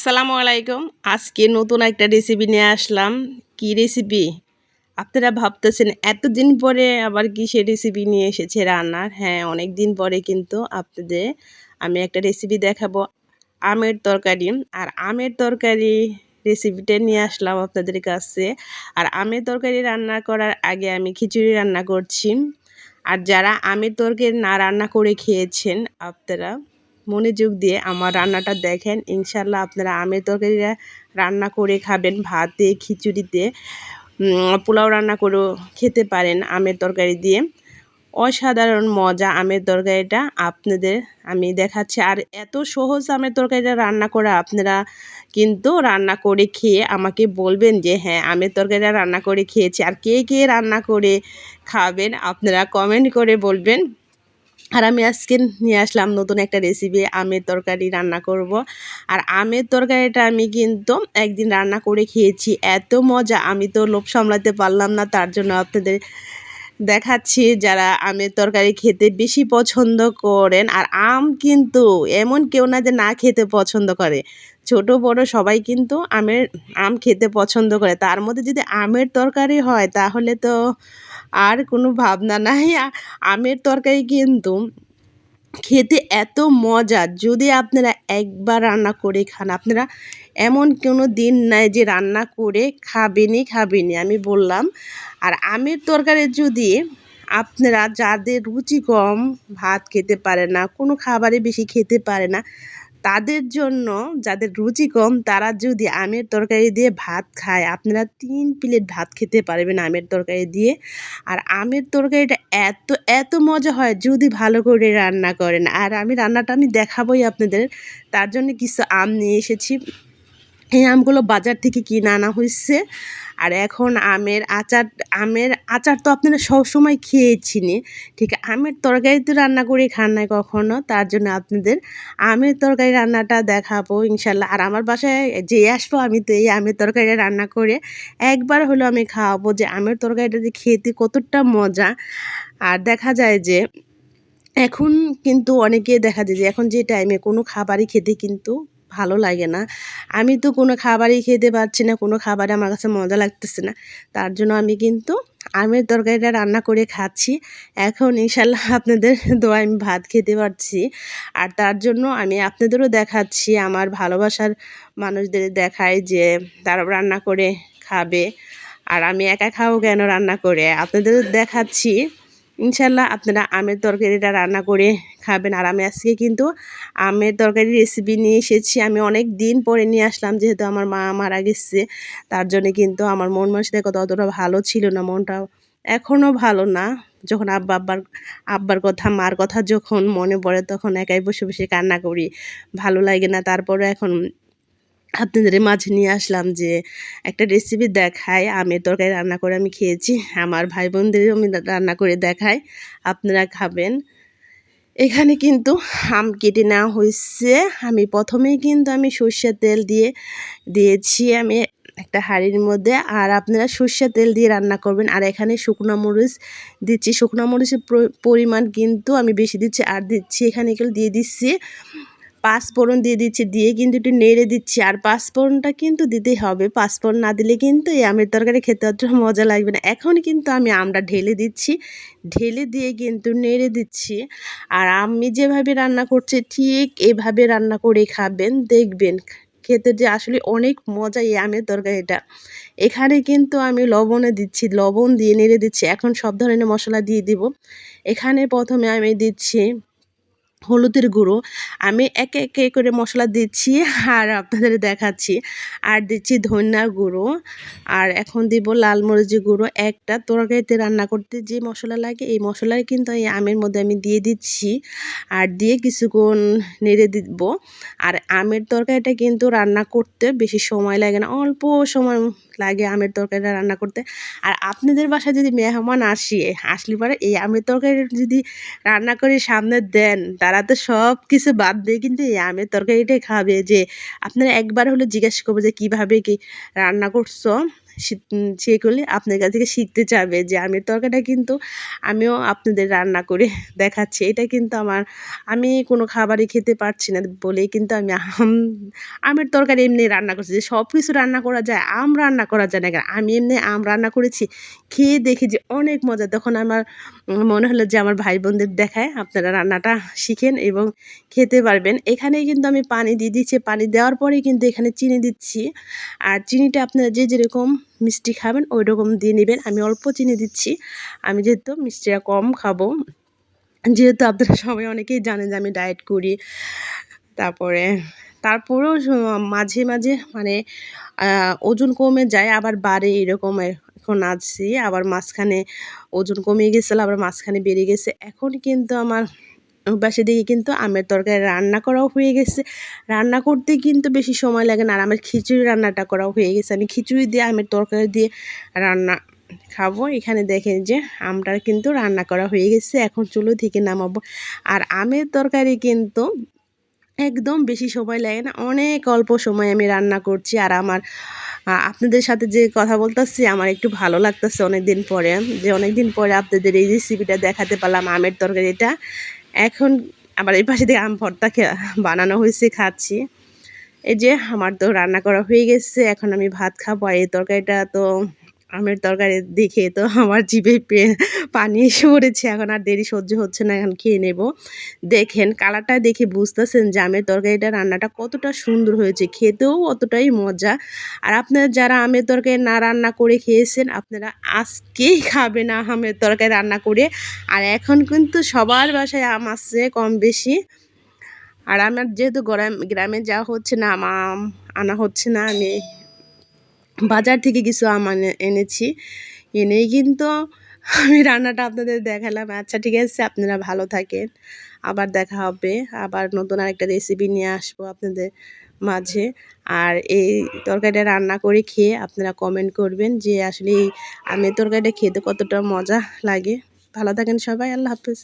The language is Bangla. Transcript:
আসসালামু আলাইকুম। আজকে নতুন একটা রেসিপি নিয়ে আসলাম। কি রেসিপি আপনারা ভাবতেছেন, এতদিন পরে আবার কি সে রেসিপি নিয়ে এসেছে রান্নার? হ্যাঁ অনেক দিন পরে কিন্তু আপনাদের আমি একটা রেসিপি দেখাবো। আমের তরকারি। আর আমের তরকারি রেসিপিটা নিয়ে আসলাম আপনাদের কাছে। আর আমের তরকারি রান্না করার আগে আমি খিচুড়ি রান্না করছি। আর যারা আমের তরকারি না রান্না করে খেয়েছেন, আপনারা মনোযোগ দিয়ে আমার রান্নাটা দেখেন। ইনশাল্লাহ আপনারা আমের তরকারিটা রান্না করে খাবেন, ভাতে খিচুড়িতে পোলাও রান্না করেও খেতে পারেন আমের তরকারি দিয়ে। অসাধারণ মজা আমের তরকারিটা আপনাদের আমি দেখাচ্ছি। আর এত সহজ আমের তরকারিটা রান্না করা আপনারা কিন্তু রান্না করে খেয়ে আমাকে বলবেন যে হ্যাঁ আমের তরকারিটা রান্না করে খেয়েছি। আর কে কে রান্না করে খাবেন আপনারা কমেন্ট করে বলবেন। আর আমি আজকে নিয়ে আসলাম নতুন একটা রেসিপি আমের তরকারি রান্না করব। আর আমের তরকারিটা আমি কিন্তু একদিন রান্না করে খেয়েছি, এত মজা। আমি তো লোভ সামলাতে পারলাম না, তার জন্য আপনাদের দেখাচ্ছি যারা আমের তরকারি খেতে বেশি পছন্দ করেন। আর আম কিন্তু এমন কেউ না যে না খেতে পছন্দ করে। ছোট, বড় সবাই কিন্তু আমের, আম খেতে পছন্দ করে। তার মধ্যে যদি আমের তরকারি হয়, তাহলে তো আর কোনো ভাবনা নাই। আমের তরকারি কিন্তু খেতে এত মজা যদি আপনারা একবার রান্না করে খান। আপনারা এমন কোনো দিন নাই যে রান্না করে খাবেনই খাবেনই, আমি বললাম। আর আমের তরকারি যদি আপনারা যাদের রুচি কম ভাত খেতে পারে না, কোনো খাবারে বেশি খেতে পারে না তাদের জন্য যাদের রুচি কম, তারা যদি আমের তরকারি দিয়ে ভাত খায়, আপনারা তিন প্লেট ভাত খেতে পারবেন আমের তরকারি দিয়ে। আর আমের তরকারিটা এত এত মজা হয় যদি ভালো করে রান্না করেন। আর আমি রান্নাটা আমি দেখাবোই আপনাদের, তার জন্য কিছু আম নিয়ে এসেছি। এই আমগুলো বাজার থেকে কিনে আনা হয়েছে আর এখন আমের আচার আমের আচার তো আপনারা সবসময় খেয়েছিনি ঠিক, আমের তরকারি তো রান্না করে খান নাই কখনো, তার জন্য আপনাদের আমের তরকারি রান্নাটা দেখাবো ইনশাল্লাহ। আর আমার বাসায় যে আসব আমি তো এই আমের তরকারিটা রান্না করে একবার হলো আমি খাওয়াবো যে আমের তরকারিটা যে খেতে কতটা মজা। আর দেখা যায় যে এখন কিন্তু অনেকে দেখা যায় যে এখন যে টাইমে কোনো খাবারই খেতে কিন্তু ভালো লাগে না। আমি তো কোনো খাবারই খেতে পারছি না, কোনো খাবারে আমার কাছে মজা লাগতেছে না। তার জন্য আমি কিন্তু আমের তরকারিটা রান্না করে খাচ্ছি। এখন ইনশাল্লাহ আপনাদের দোয়া আমি ভাত খেতে পারছি। আর তার জন্য আমি আপনাদেরও দেখাচ্ছি, আমার ভালোবাসার মানুষদের দেখাই যে তারা রান্না করে খাবে। আর আমি একা খাব কেন রান্না করে? আপনাদেরও দেখাচ্ছি। ইনশাল্লাহ আপনারা আমের তরকারিটা রান্না করে খাবেন। আর আমি আজকে কিন্তু আমের তরকারি রেসিপি নিয়ে এসেছি। আমি অনেক দিন পরে নিয়ে আসলাম, যেহেতু আমার মা মারা গেছে। তার জন্য কিন্তু আমার মন মানসিকতা অতটা ভালো ছিল না, মনটা এখনও ভালো না। যখন আব্বা, আব্বার আব্বার কথা, মার কথা যখন মনে পড়ে, তখন একাই বসে বসে কান্না করি। ভালো লাগে না তারপরে এখন আপনাদের মাঝে নিয়ে আসলাম যে একটা রেসিপি দেখায়, আমের তরকারি রান্না করে আমি খেয়েছি। আমার ভাই বোনদেরও আমি রান্না করে দেখাই, আপনারা খাবেন। এখানে কিন্তু আম কেটে নেওয়া হয়েছে। আমি প্রথমেই কিন্তু আমি সর্ষের তেল দিয়ে দিয়েছি আমি একটা হাঁড়ির মধ্যে। আর আপনারা সর্ষের তেল দিয়ে রান্না করবেন। আর এখানে শুকনো মরিচ দিচ্ছি। শুকনো মরিচের পরিমাণ কিন্তু আমি বেশি দিচ্ছি। আর দিচ্ছি এখানে এগুলো দিয়ে দিচ্ছি পাঁচফোড়ন দিয়ে দিচ্ছি, দিয়ে কিন্তু একটু নেড়ে দিচ্ছি। আর পাঁচফোড়নটা কিন্তু দিতেই হবে। পাঁচফোড়ন না দিলে কিন্তু এই আমের তরকারি খেতে অত মজা লাগবে না। এখন কিন্তু আমি আমটা ঢেলে দিচ্ছি। ঢেলে দিয়ে কিন্তু নেড়ে দিচ্ছি। আর আমি যেভাবে রান্না করছি, ঠিক এভাবে রান্না করে খাবেন। দেখবেন খেতে যে আসলে অনেক মজা এই আমের তরকারিটা। এখানে কিন্তু আমি লবণে দিচ্ছি, লবণ দিয়ে নেড়ে দিচ্ছি। এখন সব ধরনের মশলা দিয়ে দিব। এখানে প্রথমে আমি দিচ্ছি হলুদের গুঁড়ো। আমি একে একে করে মশলা দিচ্ছি আর আপনাদের দেখাচ্ছি। আর দিচ্ছি ধনিয়ার গুঁড়ো। আর এখন দিব লাল মরিচের গুঁড়ো। একটা তরকারিতে রান্না করতে যে মশলা লাগে, এই মশলাই কিন্তু এই আমের মধ্যে আমি দিয়ে দিচ্ছি। আর দিয়ে কিছুক্ষণ নেড়ে দিব। আর আমের তরকারিটা কিন্তু রান্না করতে বেশি সময় লাগে না। অল্প সময় লাগে আমের তরকারিটা রান্না করতে। আর আপনাদের বাসায় যদি মেহমান আসিয়ে আসলে পরে এই আমের তরকারি যদি রান্না করে সামনে দেন, তারা তো সব কিছু বাদ দিয়ে কিন্তু এই আমের তরকারিটাই খাবে। যে আপনারা একবার হলে জিজ্ঞেস করব যে কীভাবে কি রান্না করছ? শি- উম, সেগুলি আপনার কাছ থেকে শিখতে চাবে যে আমের তরকারিটা কিন্তু আমিও আপনাদের রান্না করে দেখাচ্ছি। এটা কিন্তু আমার আমি কোনো খাবারই খেতে পারছি না বলেই কিন্তু আমি আম আমের তরকারি এমনি রান্না করছি যে সব কিছু রান্না করা যায় আম রান্না করা যায় না কেন? আমি এমনি আম রান্না করেছি খেয়ে দেখি যে অনেক মজা। তখন আমার মনে হলো যে আমার ভাই বোনদের দেখায় আপনারা রান্নাটা শিখেন এবং খেতে পারবেন। এখানে কিন্তু আমি পানি দিয়ে দিচ্ছি পানি দেওয়ার পরে কিন্তু এখানে চিনি দিচ্ছি। আর চিনিটা আপনারা যে যেরকম মিষ্টি খাবেন ওই রকম দিয়ে নেবেন। আমি অল্প চিনি দিচ্ছি। আমি যেহেতু মিষ্টিটা কম খাব, যেহেতু আপনারা সবাই অনেকেই জানেন যে আমি ডায়েট করি। তারপরে, তারপরেও মাঝে মাঝে মানে ওজন কমে যায়, আবার বাড়ে এরকম এখন আছি। আবার মাঝখানে ওজন কমে গেছিল, আবার মাঝখানে বেড়ে গেছে। এখন কিন্তু আমার পাশে দিকে কিন্তু আমের তরকারি রান্না করাও হয়ে গেছে। রান্না করতে কিন্তু বেশি সময় লাগে না, আর আমার খিচুড়ি রান্নাটা করাও হয়ে গেছে। আমি খিচুড়ি দিয়ে, আমের তরকারি দিয়ে রান্না খাব। এখানে দেখেন যে আমটা কিন্তু রান্না করা হয়ে গেছে। এখন চুলো থেকে নামাবো। আর আমের তরকারি কিন্তু একদম বেশি সময় লাগে না, অনেক অল্প সময় আমি রান্না করছি। আর আমার আপনাদের সাথে যে কথা বলতেছি, আমার একটু ভালো লাগতেছে অনেক দিন পরে। যে অনেক দিন পরে আপনাদের এই রেসিপিটা দেখাতে পারলাম, আমের তরকারিটা। এখন আবার এই পাশে থেকে আম ভর্তা বানানো হয়েছে, খাচ্ছি। এই যে, আমার তো রান্না করা হয়ে গেছে, এখন আমি ভাত খাব আর এই তরকারিটা তো আমের তরকারি দেখে তো আমার জিভে পানি এসে পড়েছে। এখন আর দেরি সহ্য হচ্ছে না, এখন খেয়ে নেব। দেখেন, কালারটা দেখে বুঝতেছেন যে আমের তরকারিটা রান্নাটা কতটা সুন্দর হয়েছে। খেতেও অতটাই মজা। আর আপনারা যারা আমের তরকারি না রান্না করে খেয়েছেন, আপনারা আজকেই খাবেন আমের তরকারি রান্না করে। আর এখন কিন্তু সবার বাসায় আম আসছে কম বেশি। আর আমার যেহেতু গ্রাম যাওয়া হচ্ছে না, আম আনা হচ্ছে না, আমি বাজার থেকে কিছু আম এনেছি। এনেই কিন্তু আমি রান্নাটা আপনাদের দেখালাম। আচ্ছা ঠিক আছে, আপনারা ভালো থাকেন। আবার দেখা হবে। আবার নতুন আরেকটা রেসিপি নিয়ে আসব আপনাদের মাঝে। আর এই তরকারিটা রান্না করে খেয়ে আপনারা কমেন্ট করবেন যে আসলে এই আমের তরকারিটা খেতে কতটা মজা লাগে। ভালো থাকেন সবাই, আল্লাহ হাফেজ।